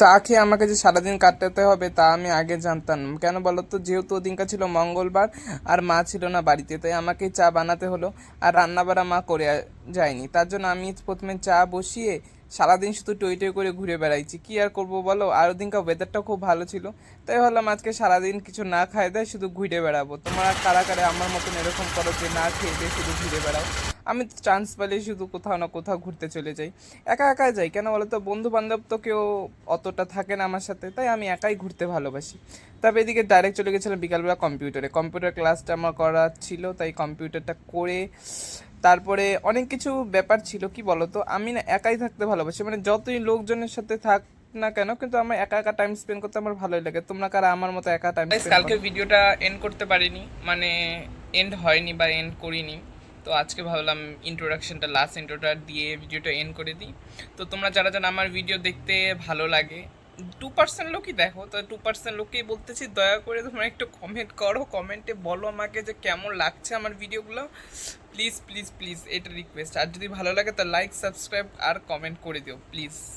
চা খেয়ে আমাকে যে সারাদিন কাটাতে হবে তা আমি আগে জানতাম। কেন বলো তো যেহেতু ওদিনকা ছিল মঙ্গলবার আর মা ছিল না বাড়িতে, তাই আমাকেই চা বানাতে হলো আর রান্নাবাড়া মা করে যায়নি। তার জন্য আমি প্রথমে চা বসিয়ে সারাদিন শুধু টই টই করে ঘুরে বেড়াইছি। কি আর করব বলো? আর ওদিনকার ওয়েদারটাও খুব ভালো ছিল। তাই ভাবলাম আজকে সারাদিন কিছু না খাই দেয় শুধু ঘুরে বেড়াবো। তোমরা কারা কারা আমার মতন এরকম করো যে না খেয়ে দিয়ে শুধু ঘুরে বেড়াও? আমি তো চান্স পেলেই শুধু কোথাও না কোথাও ঘুরতে চলে যাই। একা একা যাই কেন বলো তো বন্ধু বান্ধব তো কেউ অতটা থাকে না আমার সাথে তাই আমি একাই ঘুরতে ভালোবাসি। তবে এদিকে ডাইরেক্ট চলে গেছিলাম বিকালবেলা কম্পিউটারে কম্পিউটার ক্লাসটা আমার করা ছিল তাই কম্পিউটারটা করে তারপরে অনেক কিছু ব্যাপার ছিল কি বলতো? আমি না একাই থাকতে ভালোবাসি মানে যতই লোকজনের সাথে থাক না কেন কিন্তু আমার একা একা টাইম স্পেন্ড করতে আমার ভালোই লাগে। তোমরা কারা আমার মতো একা টাইম কালকে ভিডিওটা এন্ড করতে পারিনি মানে এন্ড হয়নি বা এন্ড করিনি। তো আজকে ভাবলাম ইন্ট্রোডাকশনটা লাস্ট ইন্ট্রোটা দিয়ে ভিডিওটা এন্ড করে দিই। তো তোমরা যারা যারা আমার ভিডিও দেখতে ভালো লাগে টু পার্সেন্ট লোকই দেখো, তো টু পার্সেন্ট লোককেই বলতেছি, দয়া করে তোমরা একটু কমেন্ট করো কমেন্টে বলো আমাকে যে কেমন লাগছে আমার ভিডিওগুলো প্লিজ প্লিজ প্লিজ এটা রিকোয়েস্ট আর যদি ভালো লাগে, তো লাইক সাবস্ক্রাইব আর কমেন্ট করে দিও প্লিজ